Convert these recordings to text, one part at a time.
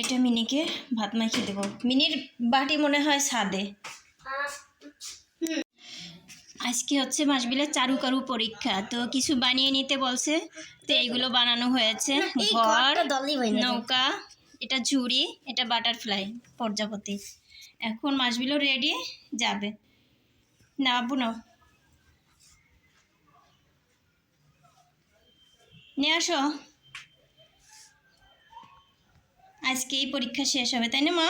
এটা মিনিকে ভাত মাখিয়ে দেবো। মিনির বাটি মনে হয় সাদে আজকে হচ্ছে মাসবিলের চারু কারু পরীক্ষা তো কিছু বানিয়ে নিতে বলছে তো এইগুলো বানানো হয়েছে। ঘর নৌকা এটা ঝুড়ি এটা বাটারফ্লাই প্রজাপতি। এখন মাসবিলও রেডি যাবে। না আব্বু নাও। নিয়ে আসো। আজকে এই পরীক্ষা শেষ হবে, তাই না মা?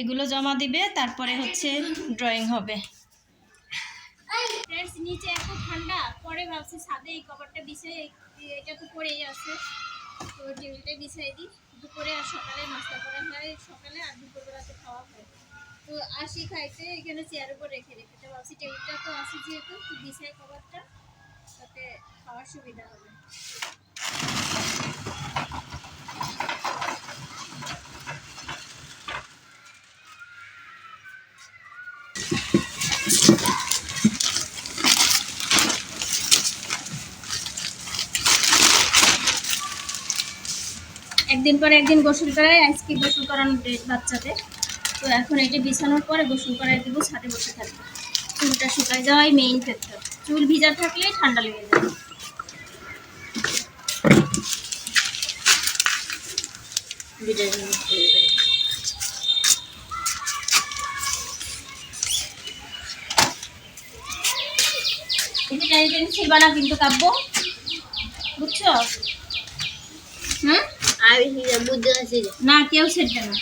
এগুলো জমা দিবে, তারপরে হচ্ছে ড্রয়িং হবে। ফ্রেন্ডস নিচে এত ঠান্ডা, পরে ভাবছি ছাদে এই কভারটা বিছাই, এটা তো পরেই আছে। তো টেবিলটা বিছাই দিই। দুপুরে আর সকালে নাস্তা করা হয়, সকালে আর দুপুরবেলাতে খাওয়া হয়। তো আসি খাইতে এখানে চেয়ার উপর রেখে রেখে তো ভাবছি টেবিলটা তো আছে যেহেতু বিছাই কভারটা তাতে খাওয়ার সুবিধা হবে। একদিন পরে একদিন গোসল করাই আজকে গোসল করানো বাচ্চাদের। তো এখন এটা বিছানোর পরে গোসল করাই দেবো, ছাদে বসে থাকবে। চুলটা শুকায় যাওয়াই মেইন ফ্যাক্টর চুল ভিজা থাকলে ঠান্ডা লেগে যায়। এটা না কিন্তু কাব্য বুঝছ? হুম? আমি বুঝতে পারছি না কেউ ছেড়বে না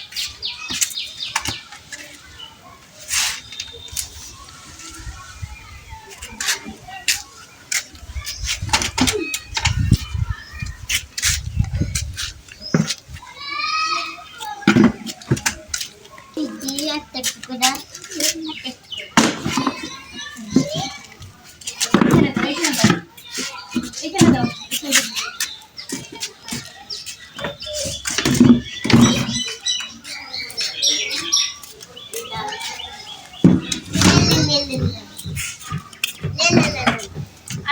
একটা টুকরা এখানে দাও এখানে দাও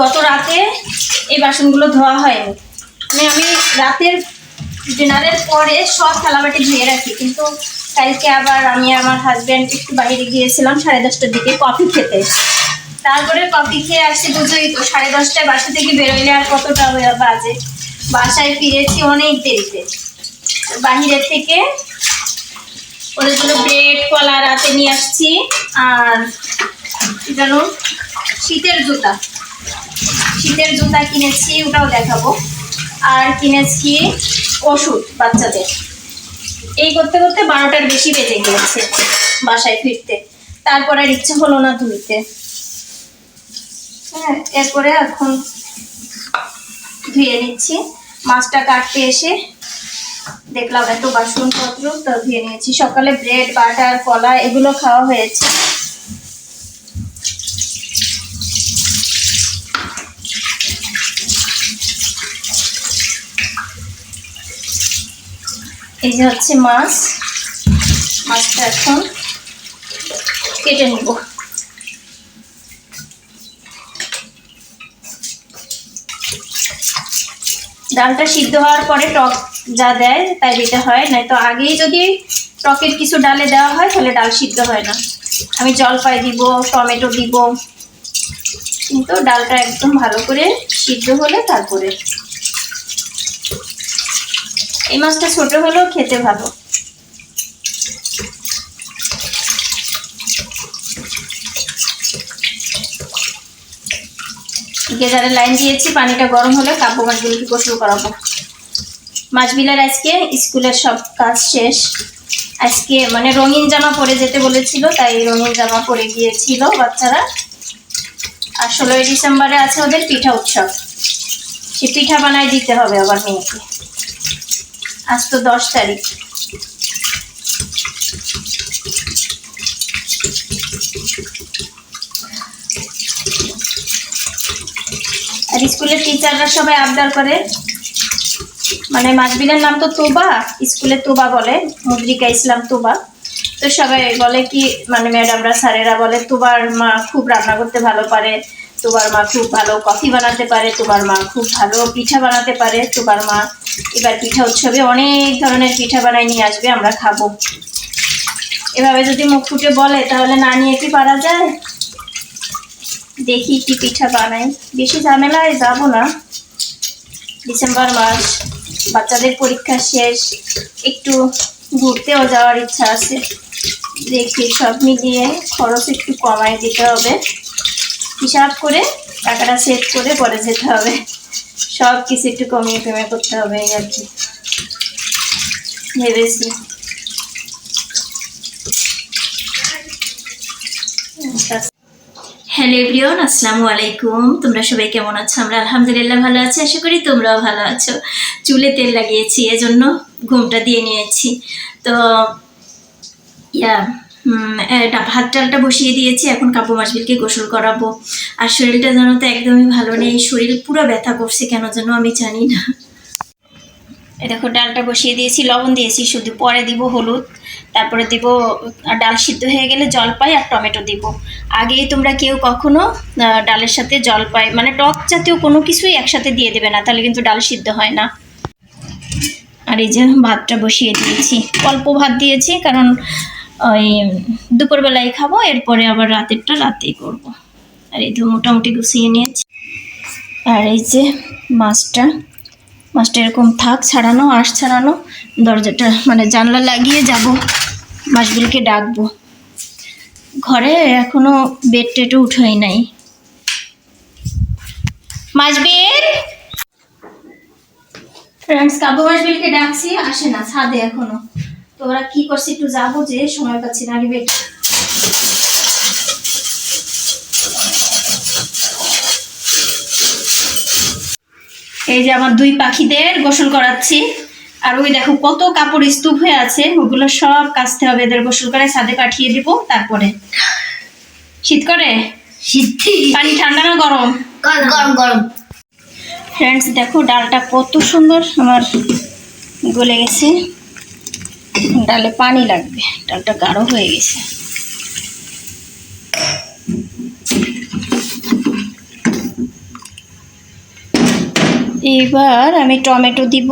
গত রাতে এই বাসনগুলো ধোয়া হয়নি। মানে আমি রাতের ডিনারের পরে সব থালাবাটি ধুয়ে রাখি, কিন্তু কালকে আবার আমি আমার হাজব্যান্ড একটু বাইরে গিয়েছিলাম সাড়ে দশটার দিকে কফি খেতে। তারপরে কফি খেয়ে আসছি বুঝোই তো, সাড়ে দশটায় বাসা থেকে বেরোইলে আর কতটা বাজে। বাসায় ফিরেছি অনেক দেরিতে। বাহিরের থেকে ওদের জন্য ব্রেড কলা রাতে নিয়ে আসছি, আর জানো শীতের জুতা। শীতের জুতা কিনেছি, ওটাও দেখাবো। আর কিনেছি ওষুধ বাচ্চাদের। এই করতে করতে বারোটার বেশি বেজে গিয়েছে বাসায় ফিরতে। তারপর আর ইচ্ছা হলো না ধুইতে। হ্যাঁ এরপরে এখন ধুয়ে নিচ্ছি। মাছটা কাটতে এসে দেখলাম এত বাসনপত্র, তো ধুয়ে নিয়েছি। সকালে ব্রেড, বাটার, কলা, এগুলো খাওয়া হয়েছে। এই যে হচ্ছে মাছ, মাছটা এখন কেটে নেব। ডালটা সিদ্ধ হওয়ার পরে টক যা দেয় তাই দিতে হয়, নয়তো আগেই যদি টকের কিছু ডালে দেওয়া হয়, তাহলে ডাল সিদ্ধ হয় না। আমি জলপাই দিব, টমেটো দিব, কিন্তু ডালটা একদম ভালো করে সিদ্ধ হলে তারপরে এই মাছটা ছোট হলেও খেতে ভালো। গেজারে লাইন দিয়েছি, পানিটা গরম হলে কাব্য মাছগুলোকে গোসল করাবো। মাছবিলার আজকে স্কুলের সব কাজ শেষ। আজকে মানে রঙিন জামা পরে যেতে বলেছিল, তাই রঙিন জামা পরে গিয়েছিল বাচ্চারা। আর ষোলোই ডিসেম্বরে আছে ওদের পিঠা উৎসব। সে পিঠা বানায় দিতে হবে আবার মেয়েকে। আজ তো দশ তারিখ। আর স্কুলের টিচাররা সবাই আবদার করে। মানে মাসবিনের নাম তো তোবা, স্কুলে তোবা বলে, মুদ্রিকা ইসলাম তোবা। তো সবাই বলে কি মানে ম্যাডামরা স্যারেরা বলে, তোবার মা খুব রান্না করতে ভালো পারে। তোবার মা খুব ভালো কফি বানাতে পারে, তোমার মা খুব ভালো পিঠা বানাতে পারে, তোমার মা এবার পিঠা উৎসবে অনেক ধরনের পিঠা বানাই নিয়ে আসবে, আমরা খাব। এভাবে যদি মুখ ফুটে বলে, তাহলে না নিয়ে কি পারা যায়? দেখি কি পিঠা বানাই। বেশি ঝামেলায় যাব না। ডিসেম্বর মাস, বাচ্চাদের পরীক্ষা শেষ, একটু ঘুরতেও যাওয়ার ইচ্ছা আছে। দেখি সব মিলিয়ে খরচ একটু কমায় দিতে হবে। হিসাব করে টাকাটা সেভ করে পরে যেতে হবে। সব কিছু একটু কমিয়ে কমিয়ে করতে হবে আর কি। ভেবেছি। হ্যালো এভরিওয়ান, আসসালামু আলাইকুম। তোমরা সবাই কেমন আছো? আমরা আলহামদুলিল্লাহ ভালো আছি। আশা করি তোমরাও ভালো আছো। চুলে তেল লাগিয়েছি, এজন্য ঘুমটা দিয়ে নিয়েছি। তো, ইয়া ভাত ডালটা বসিয়ে দিয়েছি, এখন কাপু মাসবিলকে গোসল করাবো। আর শরীরটা যেন তো একদমই ভালো নেই, শরীর পুরো ব্যথা করছে, কেন যেন আমি জানি না। এই দেখো, ডালটা বসিয়ে দিয়েছি, লবণ দিয়েছি, শুধু পরে দিব হলুদ, তারপরে দিব ডাল সিদ্ধ হয়ে গেলে জলপাই আর টমেটো দিব। আগেই তোমরা কেউ কখনো ডালের সাথে জলপাই মানে টক জাতীয় কোনো কিছুই একসাথে দিয়ে দেবে না, তাহলে কিন্তু ডাল সিদ্ধ হয় না। আর এই যে ভাতটা বসিয়ে দিয়েছি, অল্প ভাত দিয়েছি, কারণ ওই দুপুরবেলায় খাব, এরপরে আবার রাতেরটা রাতেই করব। আর এই তো মোটামুটি গুছিয়ে নিয়েছি। আর এই যে মাছটা মাছটা এরকম থাক, ছাড়ানো, আঁশ ছাড়ানো, দরজাটা মানে জানলা লাগিয়ে যাব, মাছগুলিকে ডাকবো। ঘরে এখনও বেড টেটও উঠোই নাই। মাছবিল? ফ্রেন্ডস কাবু মাছবিলকে ডাকছি, আসে না, ছাদে এখনও। তো ওরা কি করছে একটু যাব যে সময় পাচ্ছি না আগে বেড এই যে আমার দুই পাখিদের গোসল করাচ্ছি। আর ওই দেখো কত কাপড় স্তূপ হয়ে আছে ওগুলো সব কাচতে হবে এদের গোসল করে ছাদে পাঠিয়ে দিব তারপরে। শীত করে? সিদ্ধি পানি ঠান্ডা না গরম? গরম গরম ফ্রেন্ডস দেখো ডালটা কত সুন্দর আমার গলে গেছে। ডালে পানি লাগবে। ডালটা গাঢ় হয়ে গেছে। এবার আমি টমেটো দিব।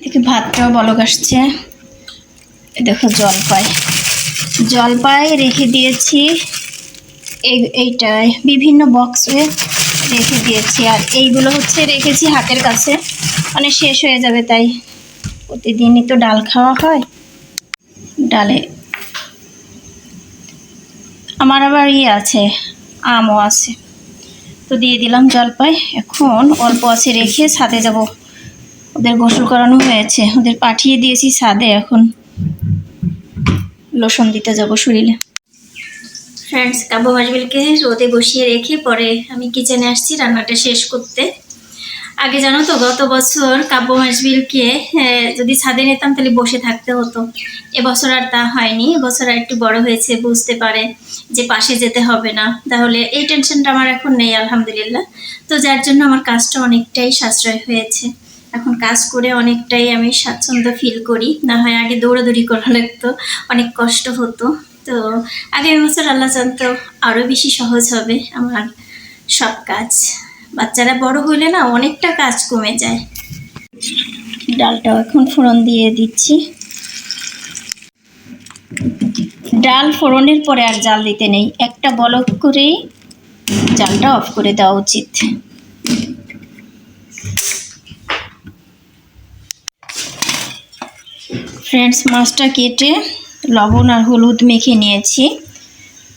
দেখি ভাতটাও বলক আসছে। দেখো জলপাই। জলপাই রেখে দিয়েছি। এই এইটায় বিভিন্ন বক্সে রেখে দিয়েছি। আর এইগুলো হচ্ছে রেখেছি হাতের কাছে। মানে শেষ হয়ে যাবে তাই। প্রতিদিনই তো ডাল খাওয়া হয়। ডালে আমার আবার ইয়ে আছে, আমও আছে। তো দিয়ে দিলাম জলপাই। এখন অল্প আছে রেখে ছাদে যাব। ওদের গোসল করানো হয়েছে। ওদের পাঠিয়ে দিয়েছি ছাদে। এখন লোশন দিতে যাব শরীরে। ফ্রেন্ডস কাবু মাসবিলকে রোদে বসিয়ে রেখে পরে আমি কিচেনে আসছি। রান্নাটা শেষ করতে। আগে জানো তো, গত বছর কাব্য মাসবিলকে যদি ছাদে নিতাম তাহলে বসে থাকতে হতো। এবছর আর তা হয়নি, এবছর আর একটু বড় হয়েছে, বুঝতে পারে যে পাশে যেতে হবে না। তাহলে এই টেনশনটা আমার এখন নেই, আলহামদুলিল্লাহ। তো যার জন্য আমার কাজটা অনেকটাই সাশ্রয় হয়েছে। এখন কাজ করে অনেকটাই আমি স্বাচ্ছন্দ্য ফিল করি। না হয় আগে দৌড়াদৌড়ি করা লাগতো, অনেক কষ্ট হতো। তো আগামী বছর আল্লাহ জানতো আরও বেশি সহজ হবে আমার সব কাজ। বাচ্চারা বড় হলে না অনেকটা কাজ কমে যায়। ডালটাও এখন ফোড়ন দিয়ে দিচ্ছি। ডাল ফোড়নের পরে আর জাল দিতে নেই। একটা বলক করেই জালটা অফ করে দেওয়া উচিত। ফ্রেন্ডস, মাছটা কেটে লবণ আর হলুদ মেখে নিয়েছি।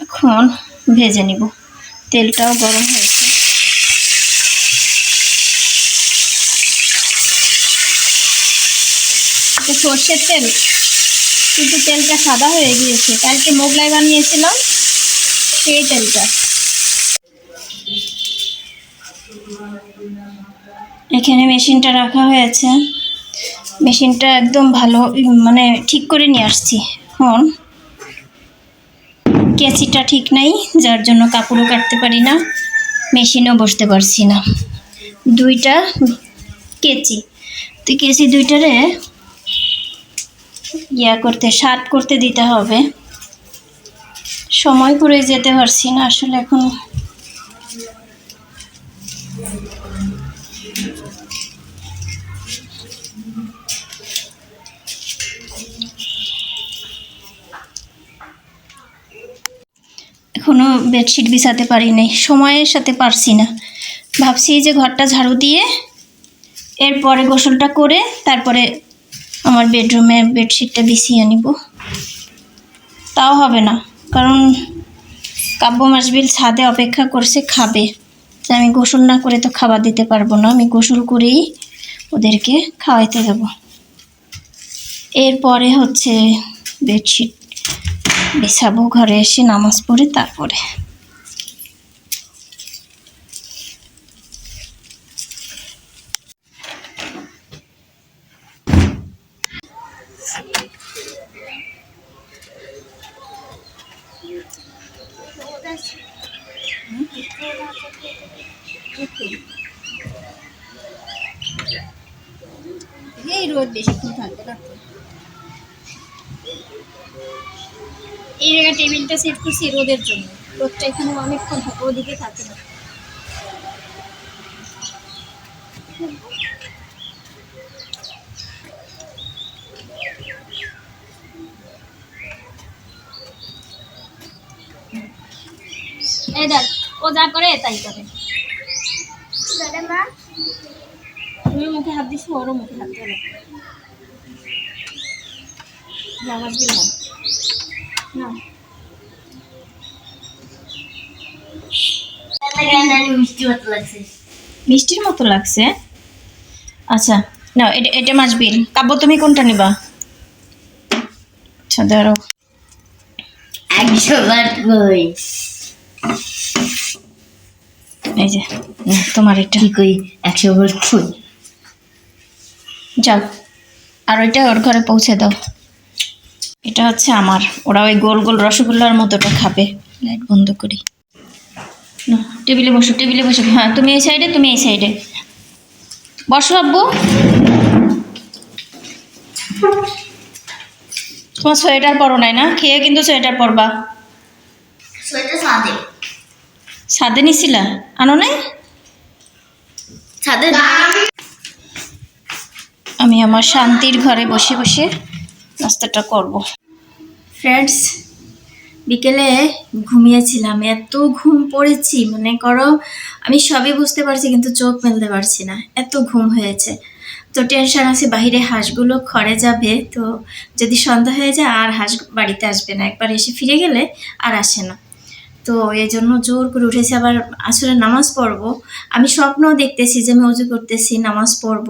এখন ভেজে নিব। তেলটাও গরম হয়েছে এটা সর্ষের তেল। কিন্তু তেলটা সাদা হয়ে গিয়েছে। কালকে মোগলাই বানিয়েছিলাম, সেই তেলটা। এখানে মেশিনটা রাখা হয়েছে। মেশিনটা একদম ভালো মানে ঠিক করে নিয়ে আসছি এখন কেচিটা ঠিক নাই, যার জন্য কাপড়ও কাটতে পারি না, মেশিনেও বসতে পারছি না। দুইটা কেচি। তো কেচি দুইটারে ইয়া করতে শার্ট করতে দিতে হবে। সময় করে যেতে পারছি না আসলে এখন। এখনও বেডশিট বিছাতে পারি নাই, সময়ের সাথে পারছি না। ভাবছি যে ঘরটা ঝাড়ু দিয়ে এরপরে গোসলটা করে তারপরে আমার বেডরুমে বেডশিটটা বিছিয়ে নিব। তাও হবে না, কারণ কাব্য মাসবিল ছাদে অপেক্ষা করছে, খাবে। তো আমি গোসল না করে তো খাবার দিতে পারব না, আমি গোসল করেই ওদেরকে খাওয়াইতে যাব। এরপরে হচ্ছে বেডশিট বিছাবো, ঘরে এসে নামাজ পড়ে তারপরে। এই রোদ বেশিক্ষণ থাকবে না এই জায়গায় টেবিলটা সেট করছি রোদের জন্য। রোদটা এখানে অনেকক্ষণ থাকে, ওদিকে থাকে না। এই দেখ, ও যা করে তাই করে। তুমি মুখে হাত দিছো ওরও মুখে হাত নামাজ দিলাম না। লাগছে মিষ্টির মতো লাগছে। আচ্ছা না এটা এটা মাছ বিল কাব্য তুমি কোনটা নিবা? আচ্ছা ধরো। এই যে তোমার এটা। কি কই? একশো বার যাও। আর ওইটা ওর ঘরে পৌঁছে দাও। এটা হচ্ছে আমার। ওরা ওই গোল গোল রসগোল্লার মতোটা খাবে। লাইট বন্ধ করি। না টেবিলে বসো টেবিলে বসো। হ্যাঁ তুমি এই সাইডে তুমি এই সাইডে। বসো আব্বু। তোমার সোয়েটার পরো নাই না? খেয়ে কিন্তু সোয়েটার পরবা। সোয়েটার সাদে। সাদে নিছিলা? আনো নাই সাদে আমি আমার শান্তির ঘরে বসে বসে নাস্তাটা করব। ফ্রেন্ডস বিকেলে ঘুমিয়েছিলাম, এত ঘুম পড়েছি, মনে করো আমি সবই বুঝতে পারছি কিন্তু চোখ মেলতে পারছি না, এত ঘুম হয়েছে। তো টেনশন আছে বাইরে হাঁসগুলো খড়ে যাবে, তো যদি সন্ধ্যা হয়ে যায় আর হাঁস বাড়িতে আসবে না, একবার এসে ফিরে গেলে আর আসে না। তো এই জন্য জোর করে উঠেছি। আবার আসলে নামাজ পড়ব। আমি স্বপ্নও দেখতেছি যে আমি অজু করতেছি, নামাজ পড়ব।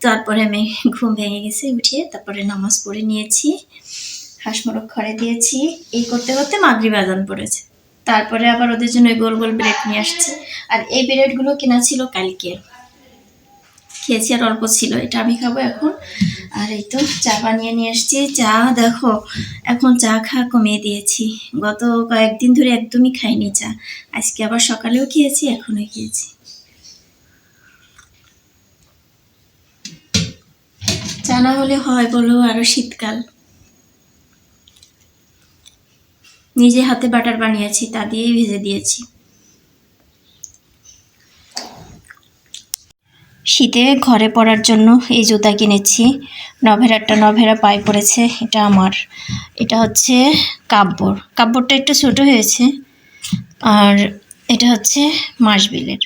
তারপরে আমি ঘুম ভেঙে গেছি, উঠিয়ে তারপরে নামাজ পড়ে নিয়েছি। হাঁস মোরগ খড়ে দিয়েছি। এই করতে করতে মাগরি বাজান পড়েছে। তারপরে আবার ওদের জন্য গোল গোল ব্রেড নিয়ে আসছে। আর এই ব্রেডগুলো কেনা ছিল কালকে খেয়েছি আর অল্প ছিল, এটা আমি খাব এখন। আর এই তো চা বানিয়ে নিয়ে এসছি। চা দেখো, এখন চা খাওয়া কমিয়ে দিয়েছি। গত কয়েকদিন ধরে একদমই খাইনি চা। আজকে আবার সকালেও খেয়েছি, এখনও খেয়েছি। চা না হলে হয় বলো আরও শীতকাল। নিজে হাতে বাটার বানিয়েছি, তা দিয়েই ভেজে দিয়েছি। শীতে ঘরে পরার জন্য এই জুতা কিনেছি। নভেরারটা নভেরা পায়ে পড়েছে, এটা আমার। এটা হচ্ছে কাব্যর কাব্যরটা একটু ছোট হয়েছে, আর এটা হচ্ছে মাসবিলের।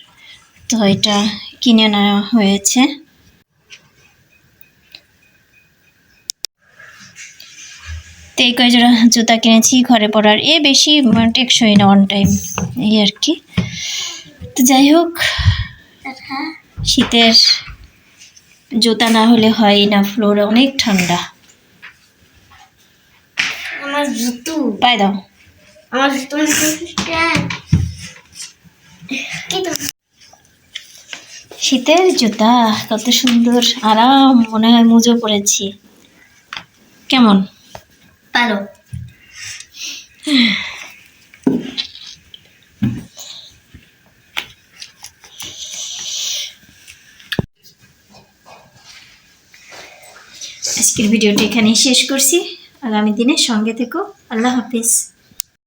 তো এটা কিনে নেওয়া হয়েছে। তো এই কয় জোড়া জুতা কিনেছি ঘরে পরার এ বেশি টেকসই না অন টাইম এই আর কি। তো যাই হোক শীতের জুতা না হলে হয় না ফ্লোরে অনেক ঠান্ডা। আমার জুতু। পায়ে দাও। আমার তুমি শীতের। জুতা কত সুন্দর আরাম মনে হয় মুজো পড়েছি কেমন? পারো আজকের ভিডিওটি এখানেই শেষ করছি। আগামী দিনে সঙ্গে থেকো। আল্লাহ হাফিজ।